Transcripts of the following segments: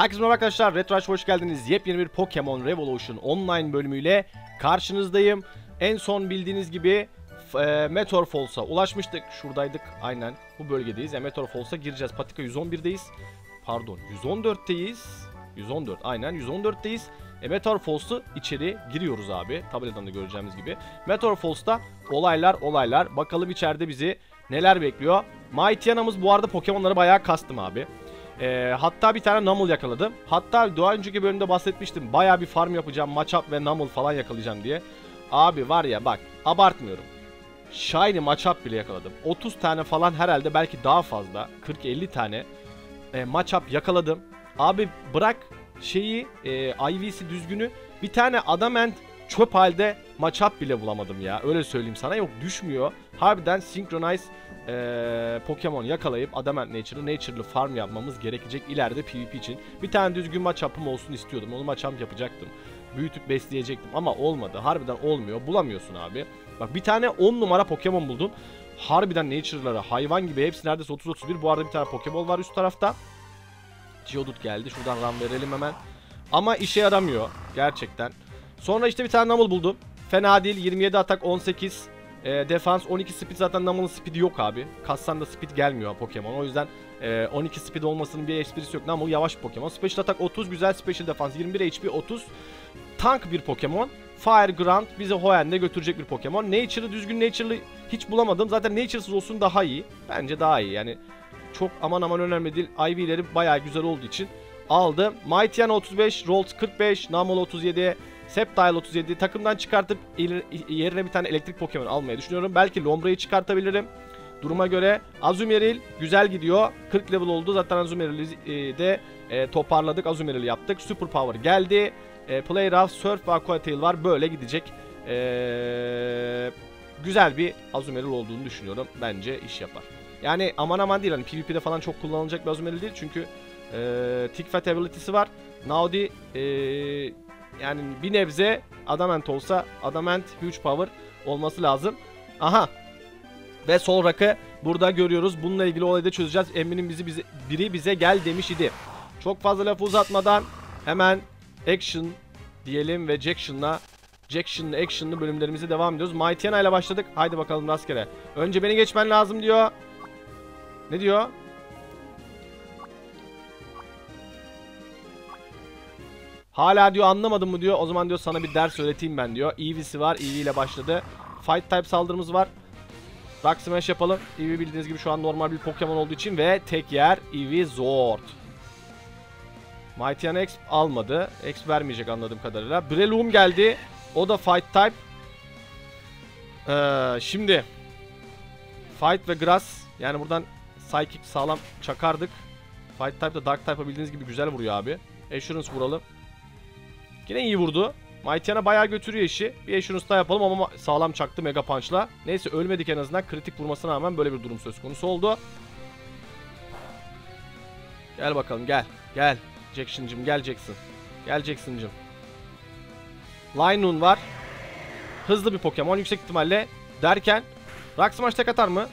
Herkese merhaba arkadaşlar. Retrash hoş geldiniz. Yepyeni bir Pokemon Revolution online bölümüyle karşınızdayım. En son bildiğiniz gibi e, Meteor Falls'a ulaşmıştık. Şuradaydık. Aynen. Bu bölgedeyiz. Yani Meteor Falls'a gireceğiz. Patika 111'deyiz. Pardon. 114'teyiz. 114. Aynen 114'teyiz. E, Meteor Falls'u içeri giriyoruz abi. Tabeladan da göreceğimiz gibi. Meteor Falls'ta olaylar olaylar. Bakalım içeride bizi neler bekliyor. Mighty'anamız bu arada Pokemon'ları bayağı kastım abi. Ee, hatta bir tane Numel yakaladım. Hatta daha önceki bölümde bahsetmiştim. Baya bir farm yapacağım. Matchup ve Numel falan yakalayacağım diye. Abi var ya bak abartmıyorum. Shiny Matchup bile yakaladım. 30 tane falan herhalde belki daha fazla. 40-50 tane e, Matchup yakaladım. Abi bırak şeyi e, IV'si düzgünü. Bir tane Adamant çöp halde Matchup bile bulamadım ya. Öyle söyleyeyim sana. Yok düşmüyor. Harbiden Synchronize ee, Pokemon yakalayıp Adamant Nature'lı Nature'lı farm yapmamız gerekecek ileride PvP için. Bir tane düzgün maç yapım olsun istiyordum. Onu maç yapacaktım. Büyütüp besleyecektim ama olmadı. Harbiden olmuyor. Bulamıyorsun abi. Bak bir tane 10 numara Pokemon buldum. Harbiden Nature'ları hayvan gibi hepsi neredeyse 30-31. Bu arada bir tane Pokemon var üst tarafta. Geodude geldi. Şuradan ram verelim hemen. Ama işe yaramıyor gerçekten. Sonra işte bir tane Numel buldum. Fena değil. 27 atak 18 e, defans 12 speed zaten Numel'ın speed'i yok abi. Kassan da speed gelmiyor Pokemon. O yüzden e, 12 speed olmasının bir esprisi yok. Numel yavaş Pokemon. Special atak 30 güzel special defans 21 HP 30. Tank bir Pokemon. Fire Grant bizi Hoenn'de götürecek bir Pokemon. Nature'ı düzgün Nature'lı hiç bulamadım. Zaten Nature'sız olsun daha iyi. Bence daha iyi. Yani çok aman aman önemli değil. IV'leri bayağı güzel olduğu için aldım. Mightyana 35, Rolls 45, Numel 37, Sceptile 37 takımdan çıkartıp yerine bir tane elektrik Pokemon almayı düşünüyorum. Belki Lombra'yı çıkartabilirim. Duruma göre Azumeril güzel gidiyor. 40 level oldu. Zaten Azumeril'i de e, toparladık. Azumeril yaptık. Super Power geldi. E, Play Rough, Surf ve Aquatail var. Böyle gidecek. E, güzel bir Azumeril olduğunu düşünüyorum. Bence iş yapar. Yani aman aman değil. Hani PvP'de falan çok kullanılacak bir Azumeril değil. Çünkü e, Tick Fat ability'si var. Naudi e, yani bir nebze Adamant olsa Adamant Huge Power olması lazım. Aha. Ve sol rakı burada görüyoruz. Bununla ilgili olayı da çözeceğiz. Eminim bizi, bizi biri bize gel demiş idi. Çok fazla lafı uzatmadan hemen action diyelim ve Jackson'la Jackson'lı action'lı bölümlerimize devam ediyoruz. Mightyana ile başladık. Haydi bakalım rastgele. Önce beni geçmen lazım diyor. Ne diyor? Hala diyor anlamadım mı diyor. O zaman diyor sana bir ders öğreteyim ben diyor. Eevee'si var. Eevee ile başladı. Fight type saldırımız var. Rock Smash yapalım. Eevee bildiğiniz gibi şu an normal bir Pokemon olduğu için ve tek yer Eevee Zord. Mightyana X almadı. X vermeyecek anladığım kadarıyla. Breloom geldi. O da Fight type. Ee, şimdi Fight ve Grass. Yani buradan Psychic sağlam çakardık. Fight type de Dark type bildiğiniz gibi güzel vuruyor abi. Assurance vuralım. Yine iyi vurdu. Mightyana bayağı götürüyor işi. Bir Assurance daha yapalım ama sağlam çaktı Mega Punch'la. Neyse ölmedik en azından. Kritik vurmasına rağmen böyle bir durum söz konusu oldu. Gel bakalım gel. Gel. Jackson'cım gel Jackson. Gel Jackson'cım. Linoon var. Hızlı bir Pokemon yüksek ihtimalle. Derken Rock Smash tek atar mı?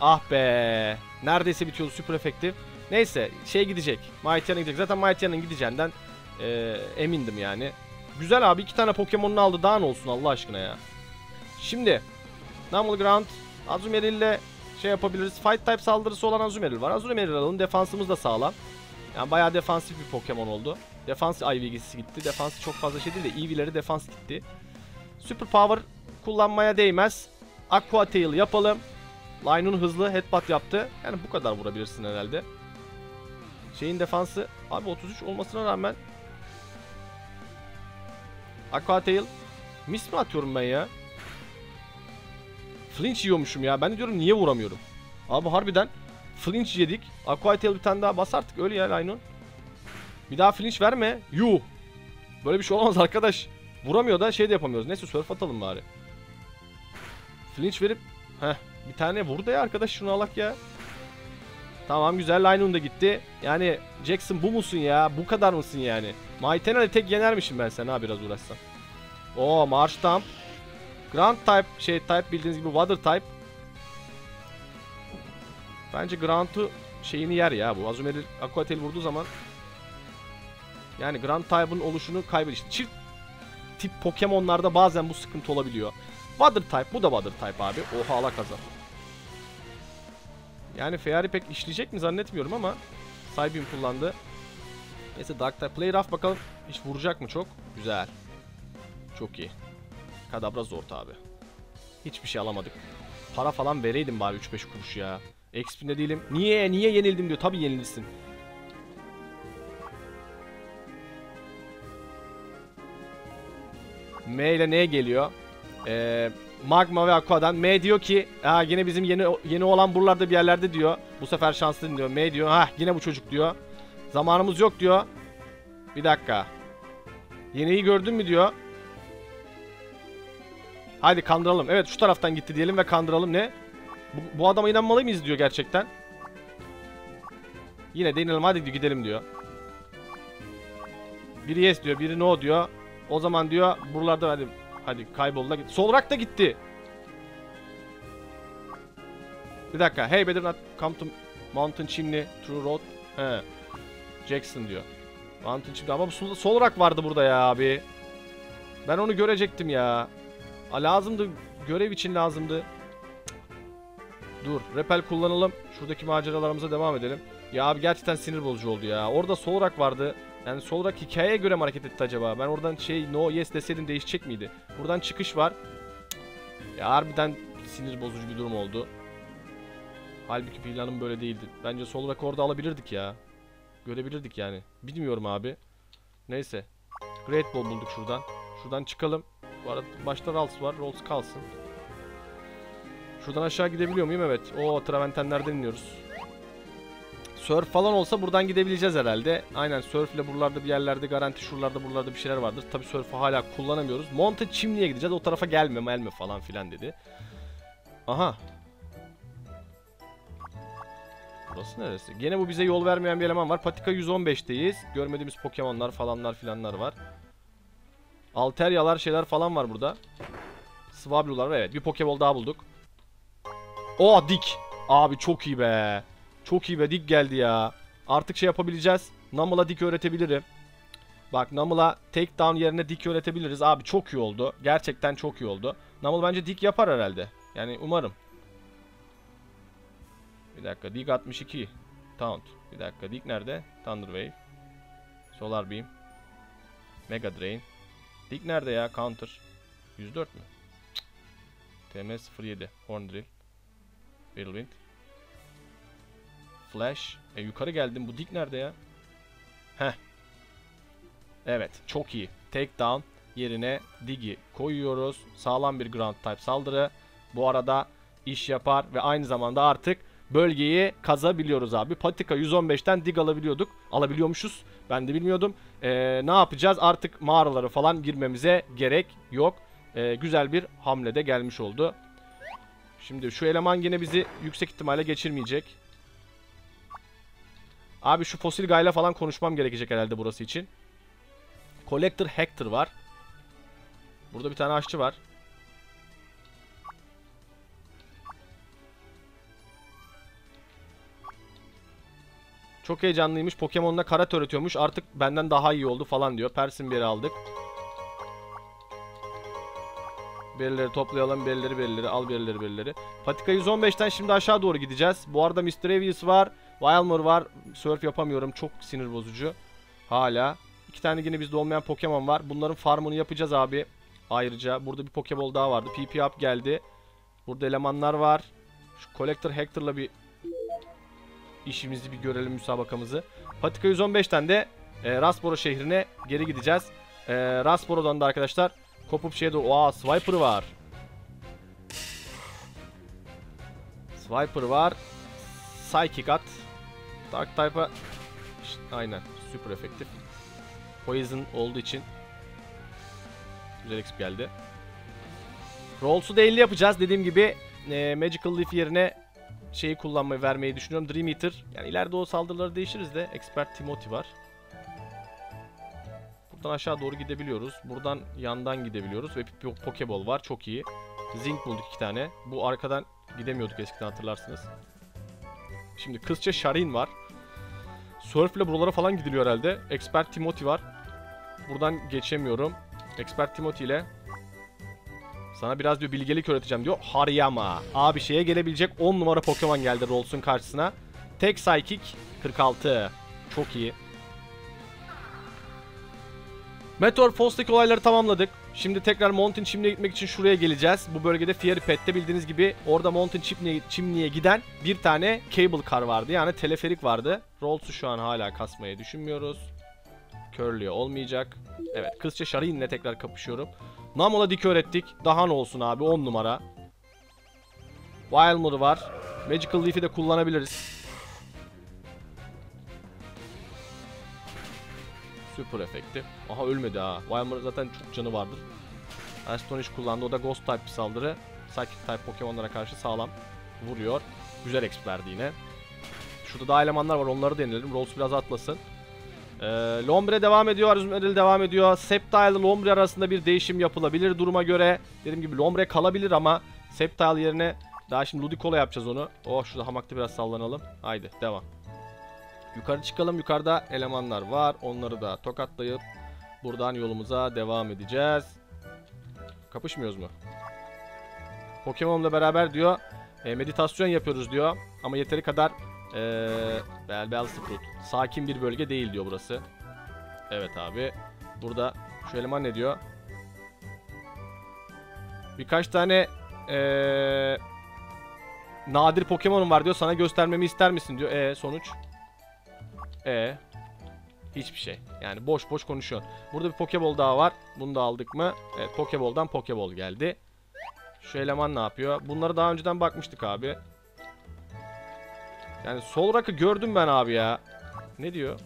Ah be. Neredeyse bitiyordu super efektif. Neyse şey gidecek. Mightyana gidecek. Zaten Mightya'nın gideceğinden ee, emindim yani. Güzel abi iki tane Pokemon'unu aldı daha ne olsun Allah aşkına ya. Şimdi Numble Ground Azumarill ile şey yapabiliriz. Fight type saldırısı olan Azumarill var. Azumarill alalım. Defansımız da sağlam. Yani bayağı defansif bir Pokemon oldu. Defans IV'si gitti. Defansı çok fazla şey değil de EV'leri defans gitti. Super Power kullanmaya değmez. Aqua Tail yapalım. Linoon hızlı headbutt yaptı. Yani bu kadar vurabilirsin herhalde. Şeyin defansı abi 33 olmasına rağmen Aqua Tail. Mis mi atıyorum ben ya? Flinch yiyormuşum ya. Ben de diyorum niye vuramıyorum? Abi harbiden flinch yedik. Aqua Tail bir tane daha bas artık. Öyle ya Linon. Bir daha flinch verme. Yuh. Böyle bir şey olamaz arkadaş. Vuramıyor da şey de yapamıyoruz. Neyse surf atalım bari. Flinch verip heh bir tane vur da ya arkadaş şunu alak ya. Tamam güzel Line'un da gitti. Yani Jackson bu musun ya? Bu kadar mısın yani? Maitena'yı tek yenermişim ben sen ha biraz uğraşsam. Oo Marsh Thump. Grand type şey type bildiğiniz gibi water type. Bence Grant'u şeyini yer ya bu. Azumeri Aquatel vurduğu zaman Yani Grand Type'ın oluşunu kaybediyor. İşte çift tip Pokemon'larda bazen bu sıkıntı olabiliyor. Water Type bu da Water Type abi. Oha ala kazan. Yani Fairy pek işleyecek mi zannetmiyorum ama Psybeam kullandı. Neyse Dark Type Play Rough bakalım. Hiç vuracak mı çok? Güzel. Çok iyi. Kadabra Zord abi. Hiçbir şey alamadık. Para falan vereydim bari 3-5 kuruş ya. XP'de değilim. Niye? Niye yenildim diyor. Tabii yenilirsin. M ile ne geliyor? Ee, Magma ve Aqua'dan. M diyor ki ha yine bizim yeni yeni olan buralarda bir yerlerde diyor. Bu sefer şanslıyım diyor. M diyor ha yine bu çocuk diyor. Zamanımız yok diyor. Bir dakika. Yeniyi gördün mü diyor. Haydi kandıralım. Evet şu taraftan gitti diyelim ve kandıralım. Ne? Bu, bu adama inanmalı mıyız diyor gerçekten. Yine deneyelim hadi gidelim diyor. Biri yes diyor, biri no diyor. O zaman diyor buralarda hadi hadi kaybol da git. Solrak da gitti. Bir dakika. Hey better not come to Mountain Chimney through road. He. Jackson diyor. Mountain Chimney ama bu sol, Solrak vardı burada ya abi. Ben onu görecektim ya. A, lazımdı. Görev için lazımdı. Dur. Repel kullanalım. Şuradaki maceralarımıza devam edelim. Ya abi gerçekten sinir bozucu oldu ya. Orada Solrak vardı. Yani Solrak hikayeye göre mi hareket etti acaba? Ben oradan şey no yes deseydim değişecek miydi? Buradan çıkış var. Ya harbiden sinir bozucu bir durum oldu. Halbuki planım böyle değildi. Bence Solrak orada alabilirdik ya. Görebilirdik yani. Bilmiyorum abi. Neyse. Great Ball bulduk şuradan. Şuradan çıkalım. Bu arada başta Ralts var. Rolls kalsın. Şuradan aşağı gidebiliyor muyum? Evet. O Traventenlerden iniyoruz. Surf falan olsa buradan gidebileceğiz herhalde. Aynen surfle buralarda bir yerlerde garanti şuralarda buralarda bir şeyler vardır. Tabi surf'ü hala kullanamıyoruz. Monte Chimney'e gideceğiz. O tarafa gelme melme falan filan dedi. Aha. Burası neresi? Gene bu bize yol vermeyen bir eleman var. Patika 115'teyiz. Görmediğimiz Pokemon'lar falanlar filanlar var. Alteryalar şeyler falan var burada. Swablu'lar evet. Bir Pokeball daha bulduk. O dik. Abi çok iyi be. Çok iyi be dik geldi ya. Artık şey yapabileceğiz. Nummel'a dik öğretebilirim. Bak Nummel'a take down yerine dik öğretebiliriz. Abi çok iyi oldu. Gerçekten çok iyi oldu. Nummel bence dik yapar herhalde. Yani umarım. Bir dakika dik 62. Taunt. Bir dakika dik nerede? Thunder Wave. Solar Beam. Mega Drain. Dik nerede ya? Counter. 104 mü? TM 07. Horn Drill. Whirlwind. Flash. E yukarı geldim. Bu dik nerede ya? Heh. Evet. Çok iyi. Takedown yerine Dig'i koyuyoruz. Sağlam bir ground type saldırı. Bu arada iş yapar ve aynı zamanda artık bölgeyi kazabiliyoruz abi. Patika 115'ten dig alabiliyorduk. Alabiliyormuşuz. Ben de bilmiyordum. Ee, ne yapacağız? Artık mağaraları falan girmemize gerek yok. Ee, güzel bir hamle de gelmiş oldu. Şimdi şu eleman yine bizi yüksek ihtimalle geçirmeyecek. Abi şu fosil gayla falan konuşmam gerekecek herhalde burası için. Collector Hector var. Burada bir tane aşçı var. Çok heyecanlıymış. Pokemon'la karate öğretiyormuş. Artık benden daha iyi oldu falan diyor. Persin biri aldık. Berileri toplayalım. Berileri berileri. Al berileri berileri. Patika 115'ten şimdi aşağı doğru gideceğiz. Bu arada Mr. Avius var. Wildmore var. Surf yapamıyorum. Çok sinir bozucu. Hala. İki tane yine bizde olmayan Pokemon var. Bunların farmını yapacağız abi. Ayrıca burada bir Pokeball daha vardı. PP up geldi. Burada elemanlar var. Şu Collector Hector'la bir işimizi bir görelim müsabakamızı. Patika 115'ten de e, Rasboro şehrine geri gideceğiz. E, Rasboro'dan da arkadaşlar kopup şeye doğru... Oha Swiper var. Swiper var. Psychic at. Dark type'a... İşte, aynen. Super efektif. Poison olduğu için Güzel XP geldi. Rolls'u da 50 yapacağız. Dediğim gibi e, Magical Leaf yerine şeyi kullanmayı vermeyi düşünüyorum. Dream Eater. Yani ileride o saldırıları değişiriz de. Expert Timothy var. Buradan aşağı doğru gidebiliyoruz. Buradan yandan gidebiliyoruz. Ve Pokeball var. Çok iyi. Zinc bulduk iki tane. Bu arkadan gidemiyorduk eskiden hatırlarsınız. Şimdi kızça Sharin var. Surf'le buralara falan gidiliyor herhalde. Expert Timothy var. buradan geçemiyorum. Expert Timothy ile sana biraz bir bilgelik öğreteceğim diyor. Hariyama. Abi şeye gelebilecek 10 numara Pokemon geldi Rolls'un karşısına. Tek Psychic 46. Çok iyi. Meteor Falls'taki olayları tamamladık. Şimdi tekrar Mountain Chimney'e gitmek için şuraya geleceğiz. Bu bölgede Fiery Pet'te bildiğiniz gibi orada Mountain Chimney'e giden bir tane cable car vardı. Yani teleferik vardı. Rolls'u şu an hala kasmayı düşünmüyoruz. Curly'e olmayacak. Evet kızça Sharine'le tekrar kapışıyorum. Namol'a dik öğrettik. Daha ne olsun abi 10 numara. Wildmore var. Magical Leaf'i de kullanabiliriz. Super efekti. Aha ölmedi ha. Wildmore zaten çok canı vardır. Astonish kullandı. O da Ghost type bir saldırı. Psychic type Pokemon'lara karşı sağlam vuruyor. Güzel exp verdi yine. Şurada daha elemanlar var. Onları deneyelim. Rolls biraz atlasın. Ee, Lombre devam ediyor. Arzumedil devam ediyor. Sceptile ile Lombre arasında bir değişim yapılabilir duruma göre. Dediğim gibi Lombre kalabilir ama Sceptile yerine daha şimdi Ludicolo yapacağız onu. Oh şurada hamakta biraz sallanalım. Haydi devam. Yukarı çıkalım. Yukarıda elemanlar var. Onları da tokatlayıp buradan yolumuza devam edeceğiz. Kapışmıyoruz mu? Pokemon'la beraber diyor e, meditasyon yapıyoruz diyor. Ama yeteri kadar ee, Bel Bel Sprout. Sakin bir bölge değil diyor burası. Evet abi. Burada şu eleman ne diyor? Birkaç tane ee, nadir Pokemon'um var diyor. Sana göstermemi ister misin diyor. E sonuç? E hiçbir şey. Yani boş boş konuşuyor. Burada bir Pokeball daha var. Bunu da aldık mı? Evet Pokeball'dan Pokeball geldi. Şu eleman ne yapıyor? Bunları daha önceden bakmıştık abi. Yani sol rakı gördüm ben abi ya. Ne diyor?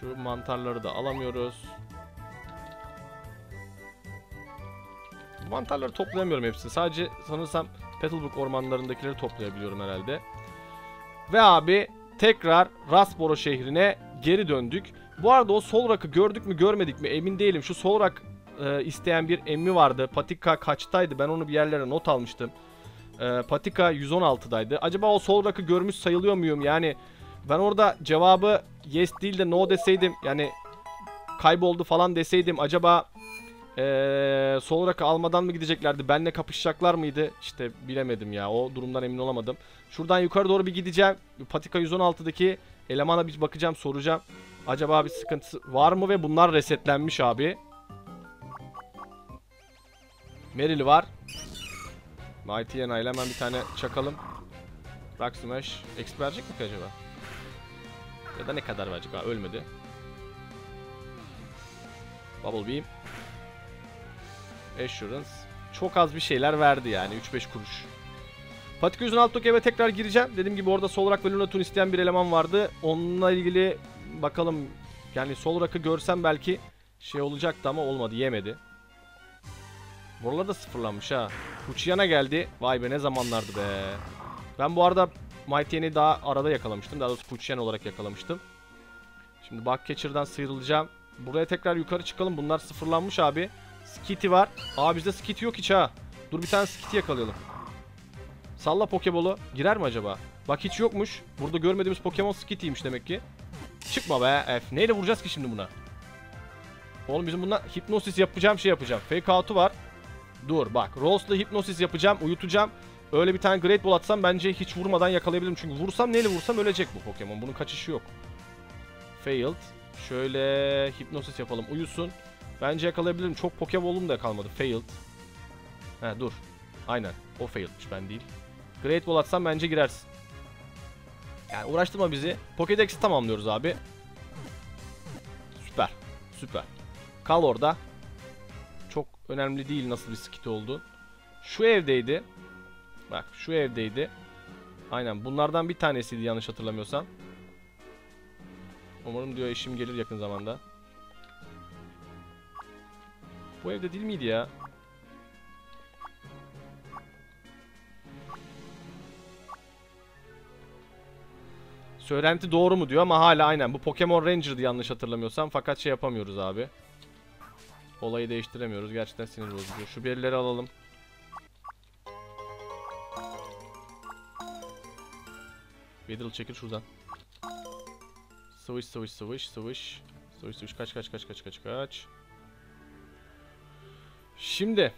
Şu mantarları da alamıyoruz. Mantarları toplayamıyorum hepsini. Sadece sanırsam Petalburg ormanlarındakileri toplayabiliyorum herhalde. Ve abi tekrar Rasboro şehrine geri döndük. Bu arada o sol rakı gördük mü görmedik mi emin değilim. Şu sol rak e, isteyen bir emmi vardı. Patika kaçtaydı? Ben onu bir yerlere not almıştım. E, Patika 116'daydı. Acaba o sol rakı görmüş sayılıyor muyum? Yani ben orada cevabı yes değil de no deseydim yani kayboldu falan deseydim acaba ee, sol rakı almadan mı gideceklerdi? Benle kapışacaklar mıydı? İşte bilemedim ya. O durumdan emin olamadım. Şuradan yukarı doğru bir gideceğim. Patika 116'daki elemana bir bakacağım, soracağım. Acaba bir sıkıntısı var mı ve bunlar resetlenmiş abi. Meril var. Mighty Yana ile hemen bir tane çakalım. Rock Smash. XP verecek mi acaba? Ya da ne kadar verecek? Ha ölmedi. Bubble Beam. Assurance. Çok az bir şeyler verdi yani 3-5 kuruş. Patika 116 eve tekrar gireceğim. Dediğim gibi orada sol rak ve Lunatun isteyen bir eleman vardı. Onunla ilgili bakalım yani sol rakı görsem belki şey olacaktı ama olmadı yemedi. Buralar da sıfırlanmış ha. Uchiana geldi. Vay be ne zamanlardı be. Ben bu arada Mighty Yen'i daha arada yakalamıştım. Daha doğrusu Puchian olarak yakalamıştım. Şimdi Bugcatcher'dan sıyrılacağım. Buraya tekrar yukarı çıkalım. Bunlar sıfırlanmış abi. Skitty var. Aa bizde Skitty yok hiç ha. Dur bir tane Skitty yakalayalım. Salla Pokeball'u. Girer mi acaba? Bak hiç yokmuş. Burada görmediğimiz Pokemon Skitty'ymiş demek ki. Çıkma be F. Neyle vuracağız ki şimdi buna? Oğlum bizim bundan hipnosis yapacağım şey yapacağım. Fake out'u var. Dur bak. Rolls'la hipnosis yapacağım. Uyutacağım. Öyle bir tane Great Ball atsam bence hiç vurmadan yakalayabilirim. Çünkü vursam neyle vursam ölecek bu Pokemon. Bunun kaçışı yok. Failed. Şöyle hipnosis yapalım. Uyusun. Bence yakalayabilirim. Çok Pokeball'um da kalmadı. Failed. He dur. Aynen. O failedmiş ben değil. Great Ball atsam bence girersin. Yani uğraştırma bizi. Pokédex'i tamamlıyoruz abi. Süper. Süper. Kal orada. Çok önemli değil nasıl bir skit oldu. Şu evdeydi. Bak şu evdeydi. Aynen bunlardan bir tanesiydi yanlış hatırlamıyorsam. Umarım diyor eşim gelir yakın zamanda. Bu evde değil miydi ya? Söylenti doğru mu diyor ama hala aynen. Bu Pokemon Ranger'dı yanlış hatırlamıyorsam. Fakat şey yapamıyoruz abi. Olayı değiştiremiyoruz. Gerçekten sinir bozucu. Şu birileri alalım. Weedle çekil şuradan. Sıvış sıvış sıvış sıvış. Sıvış sıvış kaç kaç kaç kaç kaç kaç. Şimdi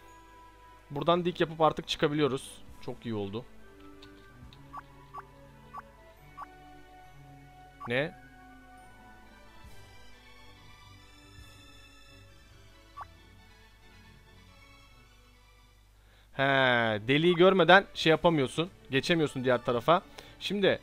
buradan dik yapıp artık çıkabiliyoruz. Çok iyi oldu. Ne? He, deliği görmeden şey yapamıyorsun. Geçemiyorsun diğer tarafa. Şimdi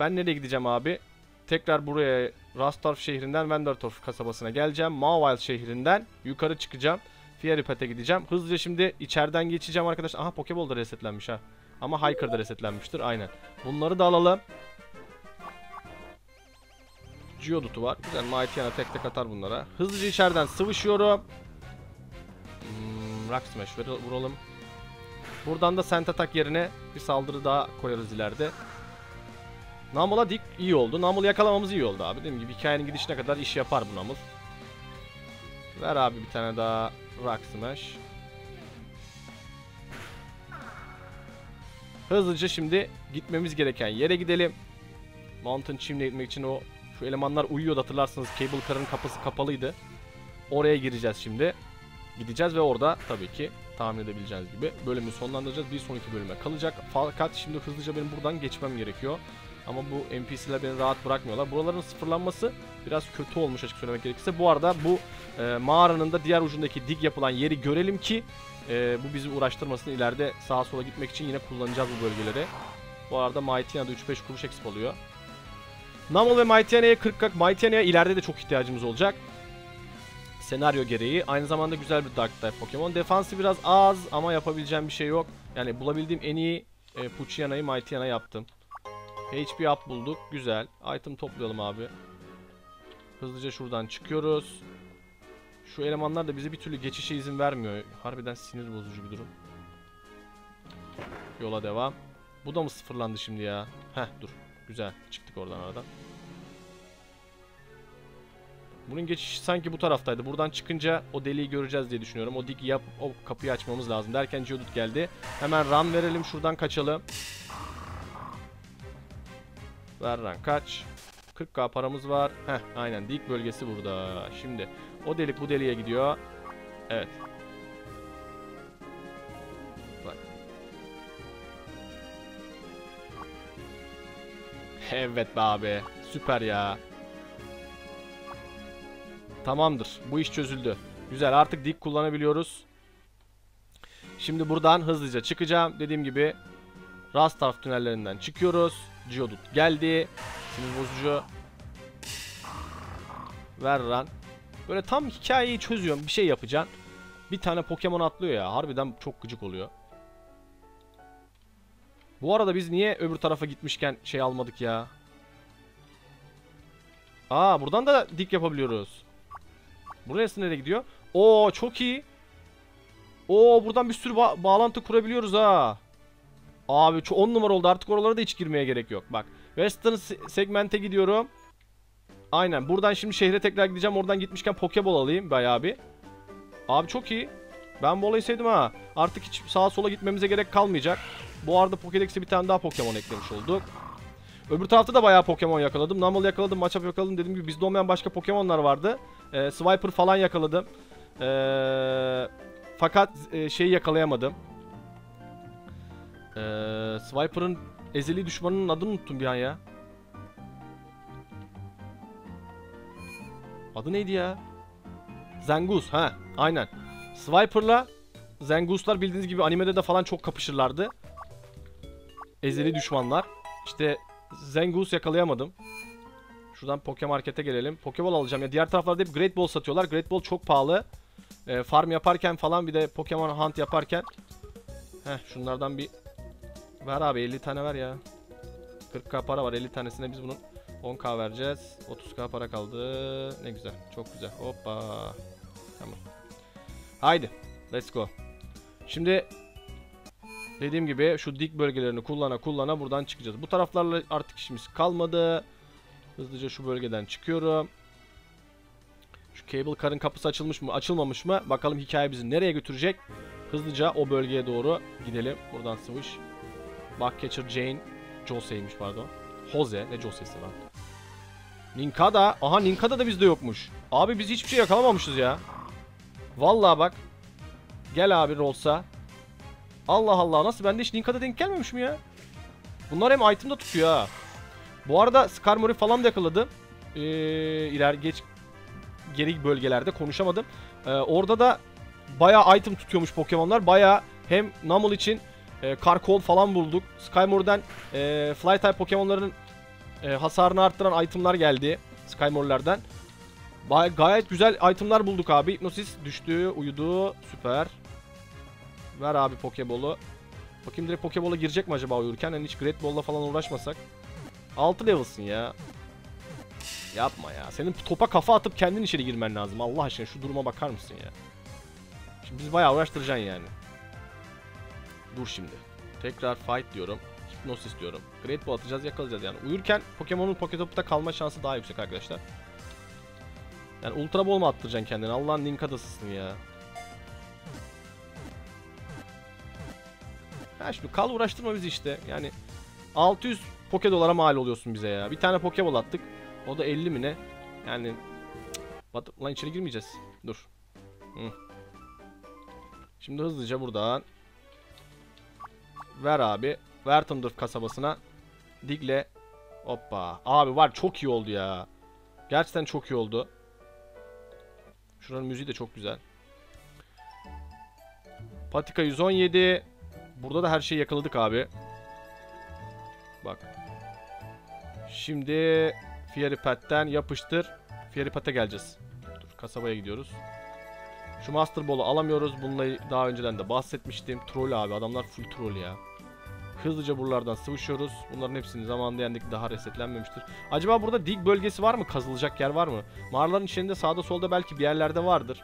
ben nereye gideceğim abi? Tekrar buraya Rastorf şehrinden Wendertorf kasabasına geleceğim. Mawile şehrinden yukarı çıkacağım. Fieripet'e gideceğim. Hızlıca şimdi içeriden geçeceğim arkadaşlar. Aha Pokeball da resetlenmiş ha. Ama Hiker da resetlenmiştir aynen. Bunları da alalım. Geodude'u var. Güzel Mightyena tek tek atar bunlara. Hızlıca içeriden sıvışıyorum. Hmm, Rock Smash vuralım. Buradan da Sent Attack yerine bir saldırı daha koyarız ileride. Namul'a dik iyi oldu. Namul'u yakalamamız iyi oldu abi. Dediğim gibi hikayenin gidişine kadar iş yapar bu Namul. Ver abi bir tane daha Rock Smash. Hızlıca şimdi gitmemiz gereken yere gidelim. Mountain Chimney'e gitmek için o şu elemanlar uyuyordu hatırlarsınız. Cable Car'ın kapısı kapalıydı. Oraya gireceğiz şimdi. Gideceğiz ve orada tabii ki tahmin edebileceğiniz gibi bölümü sonlandıracağız. Bir sonraki bölüme kalacak. Fakat şimdi hızlıca benim buradan geçmem gerekiyor. Ama bu NPC'ler beni rahat bırakmıyorlar. Buraların sıfırlanması biraz kötü olmuş açık söylemek gerekirse. Bu arada bu e, mağaranın da diğer ucundaki dig yapılan yeri görelim ki e, bu bizi uğraştırmasın. İleride sağa sola gitmek için yine kullanacağız bu bölgeleri. Bu arada Mighty'na da 3-5 kuruş exp alıyor. Numel ve Mighty'na'ya 40 kak. Mighty'na'ya ileride de çok ihtiyacımız olacak. Senaryo gereği. Aynı zamanda güzel bir Dark type Pokemon. Defansı biraz az ama yapabileceğim bir şey yok. Yani bulabildiğim en iyi e, Puchiana'yı Mightyana yaptım. HP up bulduk. Güzel. Item toplayalım abi. Hızlıca şuradan çıkıyoruz. Şu elemanlar da bize bir türlü geçişe izin vermiyor. Harbiden sinir bozucu bir durum. Yola devam. Bu da mı sıfırlandı şimdi ya? Heh dur. Güzel. Çıktık oradan aradan. Bunun geçişi sanki bu taraftaydı. Buradan çıkınca o deliği göreceğiz diye düşünüyorum. O dik yap, o kapıyı açmamız lazım. Derken Geodude geldi. Hemen run verelim. Şuradan kaçalım. Ver run kaç. 40k paramız var. Heh aynen dik bölgesi burada. Şimdi o delik bu deliğe gidiyor. Evet. Bak. Evet be abi. Süper ya. Tamamdır. Bu iş çözüldü. Güzel artık dik kullanabiliyoruz. Şimdi buradan hızlıca çıkacağım. Dediğim gibi Rastarf tünellerinden çıkıyoruz. Geodude geldi. Sinir bozucu. Ver lan. Böyle tam hikayeyi çözüyorum. Bir şey yapacaksın. Bir tane Pokemon atlıyor ya. Harbiden çok gıcık oluyor. Bu arada biz niye öbür tarafa gitmişken şey almadık ya? Aa buradan da dik yapabiliyoruz. Burası nereye gidiyor? Oo çok iyi. Oo buradan bir sürü ba- bağlantı kurabiliyoruz ha. Abi çok 10 numara oldu artık oralara da hiç girmeye gerek yok. Bak Western se- segmente gidiyorum. Aynen buradan şimdi şehre tekrar gideceğim. Oradan gitmişken Pokeball alayım bayağı bir. Abi çok iyi. Ben bu olayı sevdim ha. Artık hiç sağa sola gitmemize gerek kalmayacak. Bu arada Pokédex'e bir tane daha Pokemon eklemiş olduk. Öbür tarafta da bayağı Pokemon yakaladım. Numel yakaladım, Machop yakaladım. Dediğim gibi bizde olmayan başka Pokemon'lar vardı. Ee, Swiper falan yakaladım. Ee, fakat e, şeyi yakalayamadım. Ee, Swiper'ın ezeli düşmanının adını unuttum bir an ya. Adı neydi ya? Zangoose ha aynen. Swiper'la Zangoose'lar bildiğiniz gibi animede de falan çok kapışırlardı. Ezeli düşmanlar. İşte Zangoose yakalayamadım. Şuradan Pokemarket'e gelelim. Pokeball alacağım ya. Diğer taraflarda hep Great Ball satıyorlar. Great Ball çok pahalı. Ee, farm yaparken falan bir de Pokemon Hunt yaparken. Heh şunlardan bir ver abi 50 tane ver ya. 40k para var 50 tanesine biz bunun 10k vereceğiz. 30k para kaldı. Ne güzel. Çok güzel. Hoppa. Tamam. Haydi. Let's go. Şimdi dediğim gibi şu dik bölgelerini kullana kullana buradan çıkacağız. Bu taraflarla artık işimiz kalmadı. Hızlıca şu bölgeden çıkıyorum. Şu cable car'ın kapısı açılmış mı açılmamış mı? Bakalım hikaye bizi nereye götürecek. Hızlıca o bölgeye doğru gidelim. Buradan sıvış. Bugcatcher Jane. Jose'ymiş pardon. Jose. Ne Jose'si lan? Ninkada. Aha Ninkada da bizde yokmuş. Abi biz hiçbir şey yakalamamışız ya. Vallahi bak. Gel abi Rolls'a. Allah Allah nasıl bende hiç Ninkada denk gelmemiş mi ya? Bunlar hem item'da tutuyor ha. Bu arada Skarmory falan da yakaladım. Ee, iler geç geri bölgelerde konuşamadım. Ee, orada da bayağı item tutuyormuş Pokemon'lar. Bayağı hem Numel için e, Karkol falan bulduk. Skymore'dan e, Fly-type Pokemon'ların e, hasarını arttıran itemlar geldi. Skymore'lardan. Bay- gayet güzel itemlar bulduk abi. Hypnosis düştü, uyudu. Süper. Ver abi Pokeball'u. Bakayım direkt Pokeball'a girecek mi acaba uyurken? Hani hiç Great Ball'la falan uğraşmasak. 6 level'sın ya. Yapma ya. Senin topa kafa atıp kendin içeri girmen lazım. Allah aşkına şu duruma bakar mısın ya? Şimdi biz bayağı uğraştıracaksın yani. Dur şimdi. Tekrar fight diyorum. Hypnosis diyorum. Great Ball atacağız yakalayacağız yani. Uyurken Pokemon'un Poketop'ta kalma şansı daha yüksek arkadaşlar. Yani Ultra Ball mu attıracaksın kendine? Allah'ın Ninkadasısın ya. Ya şimdi kal uğraştırma bizi işte. Yani 600 Poke dolara mal oluyorsun bize ya. Bir tane Pokeball attık. O da 50 mi ne? Yani lan içeri girmeyeceğiz. Dur. Hı. Şimdi hızlıca buradan ver abi. Wertendorf kasabasına Digle Hoppa. Abi var çok iyi oldu ya. Gerçekten çok iyi oldu. Şuranın müziği de çok güzel. Patika 117. Burada da her şeyi yakaladık abi. Bak. Şimdi Fiery Pat'ten yapıştır. Fiery Pat'e geleceğiz. Dur kasabaya gidiyoruz. Şu Master Ball'u alamıyoruz. Bununla daha önceden de bahsetmiştim. Troll abi adamlar full troll ya. Hızlıca buralardan sıvışıyoruz. Bunların hepsini zamanında yendik. Daha resetlenmemiştir. Acaba burada dig bölgesi var mı? Kazılacak yer var mı? Mağaraların içinde sağda solda belki bir yerlerde vardır.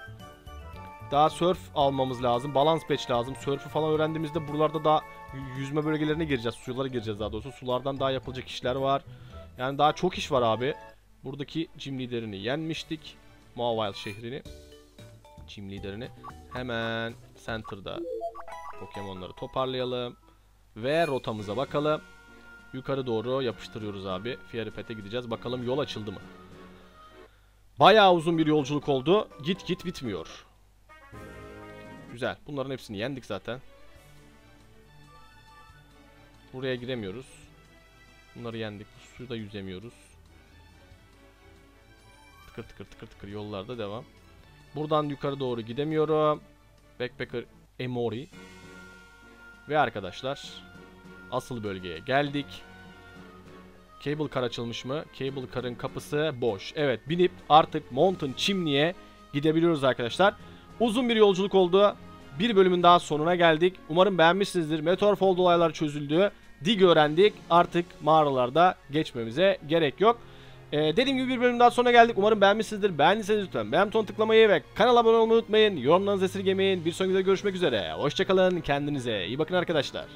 Daha surf almamız lazım. Balance patch lazım. Surf'ü falan öğrendiğimizde buralarda daha yüzme bölgelerine gireceğiz. Sulara gireceğiz daha doğrusu. Sulardan daha yapılacak işler var. Yani daha çok iş var abi. Buradaki gym liderini yenmiştik. Mawile şehrini. Gym liderini. Hemen center'da Pokemon'ları toparlayalım. Ve rotamıza bakalım. Yukarı doğru yapıştırıyoruz abi. Fiery Pet'e gideceğiz. Bakalım yol açıldı mı? Bayağı uzun bir yolculuk oldu. Git git bitmiyor. Güzel. Bunların hepsini yendik zaten. Buraya giremiyoruz. Bunları yendik. Suyu da yüzemiyoruz. Tıkır tıkır tıkır tıkır yollarda devam. Buradan yukarı doğru gidemiyorum. Backpacker Emory. Ve arkadaşlar asıl bölgeye geldik. Cable car açılmış mı? Cable car'ın kapısı boş. Evet binip artık Mountain Chimney'e gidebiliyoruz arkadaşlar. Uzun bir yolculuk oldu. Bir bölümün daha sonuna geldik. Umarım beğenmişsinizdir. Meteor Fall olaylar çözüldü. Dig öğrendik. Artık mağaralarda geçmemize gerek yok. Ee, dediğim gibi bir bölüm daha sonuna geldik. Umarım beğenmişsinizdir. Beğendiyseniz lütfen beğen butonu tıklamayı ve kanala abone olmayı unutmayın. Yorumlarınızı esirgemeyin. Bir sonraki videoda görüşmek üzere. Hoşçakalın. Kendinize iyi bakın arkadaşlar.